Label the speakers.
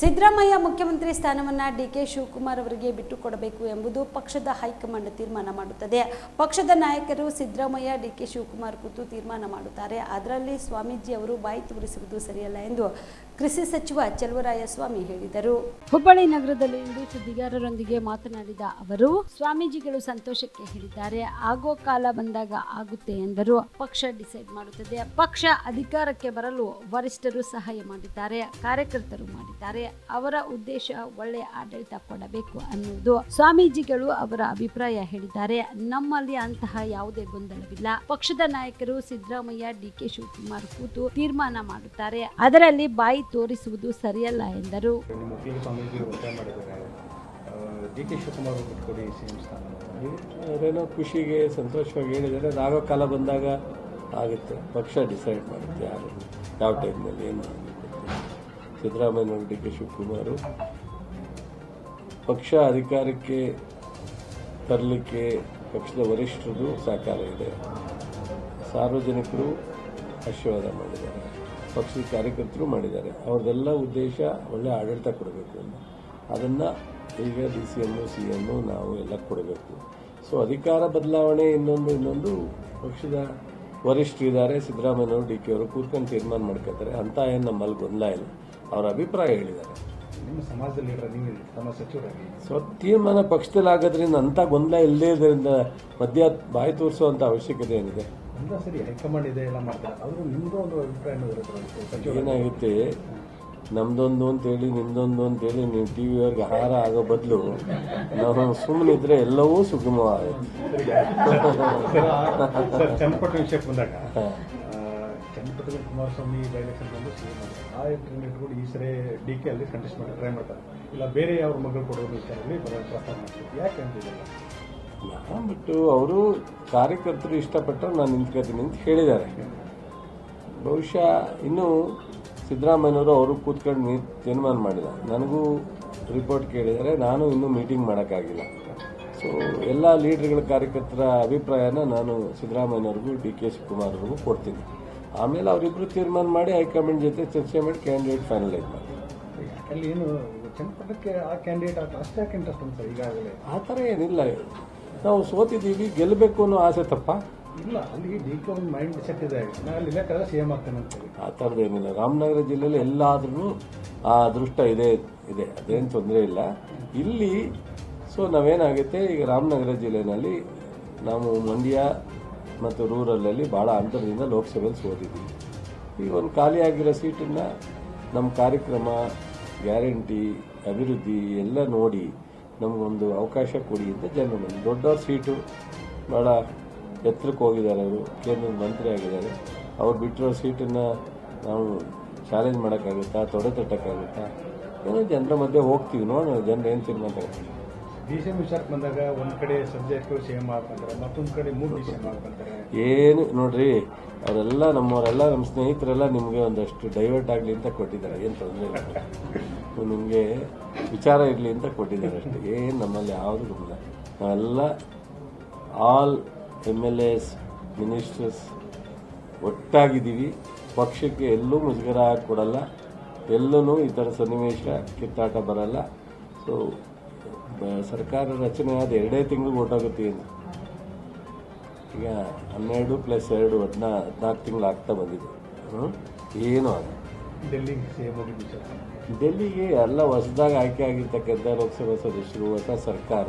Speaker 1: ಸಿದ್ದರಾಮಯ್ಯ ಮುಖ್ಯಮಂತ್ರಿ ಸ್ಥಾನವನ್ನು D K Shivakumar ಅವರಿಗೆ ಬಿಟ್ಟುಕೊಡಬೇಕು ಎಂಬುದು ಪಕ್ಷದ ಹೈಕಮಾಂಡ್ ತೀರ್ಮಾನ ಮಾಡುತ್ತದೆ. ಪಕ್ಷದ ನಾಯಕರು ಸಿದ್ದರಾಮಯ್ಯ, ಡಿಕೆ ಶಿವಕುಮಾರ್ ಕುರಿತು ತೀರ್ಮಾನ ಮಾಡುತ್ತಾರೆ. ಅದರಲ್ಲಿ ಸ್ವಾಮೀಜಿ ಅವರು ಬಾಯಿ ತೋರಿಸುವುದು ಸರಿಯಲ್ಲ ಎಂದು ಕೃಷಿ ಸಚಿವ ಚಲುವರಾಯಸ್ವಾಮಿ ಹೇಳಿದರು. ಹುಬ್ಬಳ್ಳಿ ನಗರದಲ್ಲಿ ಇಂದು ಸುದ್ದಿಗಾರರೊಂದಿಗೆ ಮಾತನಾಡಿದ ಅವರು, ಸ್ವಾಮೀಜಿಗಳು ಸಂತೋಷಕ್ಕೆ ಹೇಳಿದ್ದಾರೆ. ಆಗೋ ಕಾಲ ಬಂದಾಗ ಆಗುತ್ತೆ ಎಂದರು. ಪಕ್ಷ ಡಿಸೈಡ್ ಮಾಡುತ್ತದೆ. ಪಕ್ಷ ಅಧಿಕಾರಕ್ಕೆ ಬರಲು ವರಿಷ್ಠರು ಸಹಾಯ ಮಾಡಿದ್ದಾರೆ. ಕಾರ್ಯಕರ್ತರು ಮಾಡಿದ್ದಾರೆ. ಅವರ ಉದ್ದೇಶ ಒಳ್ಳೆಯ ಆಡಳಿತ ಕೊಡಬೇಕು ಅನ್ನೋದು ಸ್ವಾಮೀಜಿಗಳು ಅವರ ಅಭಿಪ್ರಾಯ ಹೇಳಿದ್ದಾರೆ. ನಮ್ಮಲ್ಲಿ ಅಂತಹ ಯಾವುದೇ ಗೊಂದಲವಿಲ್ಲ. ಪಕ್ಷದ ನಾಯಕರು ಸಿದ್ದರಾಮಯ್ಯ ಡಿ ಕೆ ಶಿವಕುಮಾರ್ ಕೂತು ತೀರ್ಮಾನ ಮಾಡುತ್ತಾರೆ. ಅದರಲ್ಲಿ ಬಾಯಿ ತೋರಿಸುವುದು ಸರಿಯಲ್ಲ ಎಂದರು.
Speaker 2: ಡಿ ಕೆ ಶಿವಕುಮಾರ್ ಬಿಟ್ಕೊಡಿ ಸ್ಥಾನ
Speaker 3: ಅವರೇನೋ ಖುಷಿಗೆ ಸಂತೋಷವಾಗಿ ಹೇಳಿದರೆ ಅದಾಗೋ ಕಾಲ ಬಂದಾಗ ಆಗುತ್ತೆ. ಪಕ್ಷ ಡಿಸೈಡ್ ಮಾಡುತ್ತೆ. ಯಾರು ಯಾವ ಟೈಮ್ನಲ್ಲಿ ಏನು ಸಿದ್ದರಾಮಯ್ಯನವರು ಡಿ ಕೆ ಶಿವಕುಮಾರ್. ಪಕ್ಷ ಅಧಿಕಾರಕ್ಕೆ ತರಲಿಕ್ಕೆ ಪಕ್ಷದ ವರಿಷ್ಠರದು ಸಹಕಾರ ಇದೆ. ಸಾರ್ವಜನಿಕರು ಆಶೀರ್ವಾದ ಮಾಡಿದ್ದಾರೆ. ಪಕ್ಷದ ಕಾರ್ಯಕರ್ತರು ಮಾಡಿದ್ದಾರೆ. ಅವ್ರದ್ದೆಲ್ಲ ಉದ್ದೇಶ ಒಳ್ಳೆ ಆಡಳಿತ ಕೊಡಬೇಕು ಅಂತ. ಅದನ್ನು ಈಗ D C M C M ನಾವು ಎಲ್ಲ ಕೊಡಬೇಕು. ಸೊ ಅಧಿಕಾರ ಬದಲಾವಣೆ ಇನ್ನೊಂದು ಇನ್ನೊಂದು ಪಕ್ಷದ ವರಿಷ್ಠರಿದ್ದಾರೆ ಸಿದ್ದರಾಮಯ್ಯನವರು ಡಿ ಕೆ ಅವರು ಕೂತ್ಕೊಂಡು ತೀರ್ಮಾನ ಮಾಡ್ಕೋತಾರೆ ಅಂತ ಏನು ನಮ್ಮಲ್ಲಿ ಗೊಂದಲ ಇಲ್ಲ. ಅವರ ಅಭಿಪ್ರಾಯ ಹೇಳಿದ್ದಾರೆ.
Speaker 2: ನಿಮ್ಮ ಸಮಾಜದಲ್ಲಿ ಇರೋ ನೀವು ತಮ್ಮ ಸಚಿವರಾಗಿ.
Speaker 3: ಸೊ ತೀರ್ಮಾನ ಪಕ್ಷದಲ್ಲಿ ಆಗೋದ್ರಿಂದ ಅಂಥ ಗೊಂದಲ ಇಲ್ಲದೇ ಇರೋದ್ರಿಂದ ಮಧ್ಯ ಬಾಯಿ ತೋರಿಸುವಂಥ ಅವಶ್ಯಕತೆ ಏನಿದೆ?
Speaker 2: ಸರಿ ಹೈಕಮಾಂಡ್ ಇದೆ ಎಲ್ಲ ಮಾಡ್ತಾರೆ. ಆದರೂ ನಿಮ್ಮದು ಒಂದು ಅಭಿಪ್ರಾಯ ಇರುತ್ತೆ ಸಚಿವ
Speaker 3: ಏನಾಗುತ್ತೆ? ನಮ್ದೊಂದು ಅಂತೇಳಿ ನಿಮ್ದೊಂದು ಅಂತೇಳಿ ನೀವು ಟಿ ವಿಯವ್ರಿಗೆ ಹಾರ ಆಗೋ ಬದಲು ನಾವು ಸುಮ್ಮನಿದ್ರೆ ಎಲ್ಲವೂ ಸುಗಮವಾಗುತ್ತೆ.
Speaker 2: ಸರ್ ಚನ್ನಪಟ್ಟಣ ವಿಷಯಕ್ಕೆ ಬಂದಾಗ
Speaker 3: ಹಾ.
Speaker 2: ಚನ್ನಪಟ್ಟಣ ಕುಮಾರಸ್ವಾಮಿ ಡೈರೆಕ್ಷನ್ ಬಂದು ಸಿ ಎಂ ಆ ಇಂಟರ್ನೆಟ್ ಕೂಡ ಈ ಸರಿ ಡಿ ಕೆ ಅಲ್ಲಿ ಕಂಟೆಸ್ಟ್ ಮಾಡಿ ಟ್ರೈ ಮಾಡ್ತಾರೆ. ಇಲ್ಲ ಬೇರೆ ಯಾವ ಮಗಳು ಕೊಡೋ ವಿಚಾರದಲ್ಲಿ ಬರೋ ಪ್ರಸ್ತಾವ ಮಾಡ್ತಾರೆ ಯಾಕೆ ಅಂತಿಲ್ಲ
Speaker 3: ನಾನು ಬಿಟ್ಟು ಅವರು ಕಾರ್ಯಕರ್ತರು ಇಷ್ಟಪಟ್ಟರು ನಾನು ನಿಂತ್ಕೋತೀನಿ ಅಂತ ಹೇಳಿದ್ದಾರೆ. ಬಹುಶಃ ಇನ್ನು ಸಿದ್ದರಾಮಯ್ಯನವರು ಅವರು ಕೂತ್ಕೊಂಡು ನೀ ತೀರ್ಮಾನ ಮಾಡಿದ ನನಗೂ ರಿಪೋರ್ಟ್ ಕೇಳಿದರೆ ನಾನು ಇನ್ನೂ ಮೀಟಿಂಗ್ ಮಾಡೋಕ್ಕಾಗಿಲ್ಲ. ಸೊ ಎಲ್ಲ ಲೀಡರ್ಗಳ ಕಾರ್ಯಕರ್ತರ ಅಭಿಪ್ರಾಯನ ನಾನು ಸಿದ್ದರಾಮಯ್ಯನವ್ರಿಗೂ ಡಿ ಕೆ ಶಿವಕುಮಾರ್ ಅವ್ರಿಗೂ ಕೊಡ್ತೀನಿ. ಆಮೇಲೆ ಅವರಿಬ್ಬರು ತೀರ್ಮಾನ ಮಾಡಿ ಹೈಕಮಾಂಡ್ ಜೊತೆ ಚರ್ಚೆ ಮಾಡಿ ಕ್ಯಾಂಡಿಡೇಟ್ ಫೈನಲೈಸ್ ಮಾಡಿ
Speaker 2: ಅಲ್ಲಿ ಏನು ಆ ಕ್ಯಾಂಡಿಡೇಟ್ ಅಷ್ಟೇ ಇಂಟ್ರೆಸ್ಟ್ ಈಗಾಗಲೇ?
Speaker 3: ಆ ಥರ ಏನಿಲ್ಲ. ನಾವು ಸೋತಿದ್ದೀವಿ ಗೆಲ್ಲಬೇಕು ಅನ್ನೋ ಆಸೆ ತಪ್ಪ.
Speaker 2: ಇಲ್ಲ ಅಲ್ಲಿ ಡಿ ಕೆ ಒಂದು ಮೈಂಡ್ ಸೆಟ್ ಇದೆ. ನಾನು ಅಲ್ಲಿ ಬೇಕಾದ್ರೆ ಸಿ ಎಂ
Speaker 3: ಆ ಥರದ್ದೇನಿಲ್ಲ ರಾಮನಗರ ಜಿಲ್ಲೆಯಲ್ಲಿ ಎಲ್ಲಾದ್ರೂ ಆ ಅದೃಷ್ಟ ಇದೆ ಇದೆ. ಅದೇನು ತೊಂದರೆ ಇಲ್ಲ. ಇಲ್ಲಿ ಸೊ ನಾವೇನಾಗುತ್ತೆ, ಈಗ ರಾಮನಗರ ಜಿಲ್ಲೆನಲ್ಲಿ ನಾವು ಮಂಡ್ಯ ಮತ್ತು ರೂರಲಲ್ಲಿ ಭಾಳ ಅಂತರದಿಂದ ಲೋಕಸಭೆಯಲ್ಲಿ ಸೋತಿದ್ದೀವಿ. ಈಗ ಒಂದು ಖಾಲಿಯಾಗಿರೋ ಸೀಟನ್ನು ನಮ್ಮ ಕಾರ್ಯಕ್ರಮ, ಗ್ಯಾರಂಟಿ, ಅಭಿವೃದ್ಧಿ ಎಲ್ಲ ನೋಡಿ ನಮಗೊಂದು ಅವಕಾಶ ಕೊಡಿ ಅಂತ ಜನ ಬಂದು. ದೊಡ್ಡವ್ರ ಸೀಟು ಭಾಳ ಎತ್ತರಕ್ಕೆ ಹೋಗಿದ್ದಾರೆ ಅವರು ಕೇಂದ್ರದ ಮಂತ್ರಿ ಆಗಿದ್ದಾರೆ. ಅವ್ರು ಬಿಟ್ಟಿರೋ ಸೀಟನ್ನು ನಾವು ಚಾಲೆಂಜ್ ಮಾಡೋಕ್ಕಾಗುತ್ತಾ ತೊಡೆ ತಟ್ಟಕ್ಕಾಗುತ್ತಾ? ಏನೋ ಜನರ ಮಧ್ಯೆ ಹೋಗ್ತೀವಿ ನೋಡೋಣ ಜನರು ಏನು ತೀರ್ಮಾನ ತಗೊಳ್ತಾರೆ
Speaker 2: ಡಿ ಸಿ ಎಂ ವಿಚಾರಕ್ಕೆ ಬಂದಾಗ ಒಂದು ಕಡೆ ಸಬ್ಜೆಕ್ಟು ಸಿ ಎಂ ಮಾಡ್ಕೊಂತಾರೆ ಮತ್ತೊಂದ್ ಕಡೆ ಮೂರು ಡಿ ಸಿ
Speaker 3: ಏನು ನೋಡ್ರಿ ಅವರೆಲ್ಲ ನಮ್ಮವರೆಲ್ಲ ನಮ್ಮ ಸ್ನೇಹಿತರೆಲ್ಲ ನಿಮಗೆ ಒಂದಷ್ಟು ಡೈವರ್ಟ್ ಆಗಲಿ ಅಂತ ಕೊಟ್ಟಿದ್ದಾರೆ ಏನು ತೊಂದರೆ ಇಲ್ಲ. ನಿಮಗೆ ವಿಚಾರ ಇರಲಿ ಅಂತ ಕೊಟ್ಟಿದ್ದಾರೆ ಅಷ್ಟೇ ಏನು ನಮ್ಮಲ್ಲಿ ಯಾವುದು ಇಲ್ಲ. ನಾವೆಲ್ಲ all M L S ministers ಒಟ್ಟಾಗಿದ್ದೀವಿ. ಪಕ್ಷಕ್ಕೆ ಎಲ್ಲೂ ಮುಜುಗರ ಕೊಡಲ್ಲ. ಎಲ್ಲೂ ಈ ಥರ ಸನ್ನಿವೇಶ ಕಿತ್ತಾಟ ಬರಲ್ಲ. ಸೊ ಸರ್ಕಾರ ರಚನೆ ಆದ ಎರಡೇ ತಿಂಗಳು ಓಟಾಗುತ್ತೆ ಏನು? ಈಗ ಹನ್ನೆರಡು ಪ್ಲಸ್ ಎರಡು ಹದಿನಾ ಹದಿನಾಲ್ಕು ತಿಂಗಳು ಆಗ್ತಾ ಬಂದಿದೆ. ಹ್ಞೂ ಏನೂ
Speaker 2: ಎಂ
Speaker 3: ಡೆಲ್ಲಿಗೆ ಎಲ್ಲ ಹೊಸದಾಗಿ ಆಯ್ಕೆ ಆಗಿರ್ತಕ್ಕಂಥ ಲೋಕಸಭಾ ಸದಸ್ಯರು ಹೊಸ ಸರ್ಕಾರ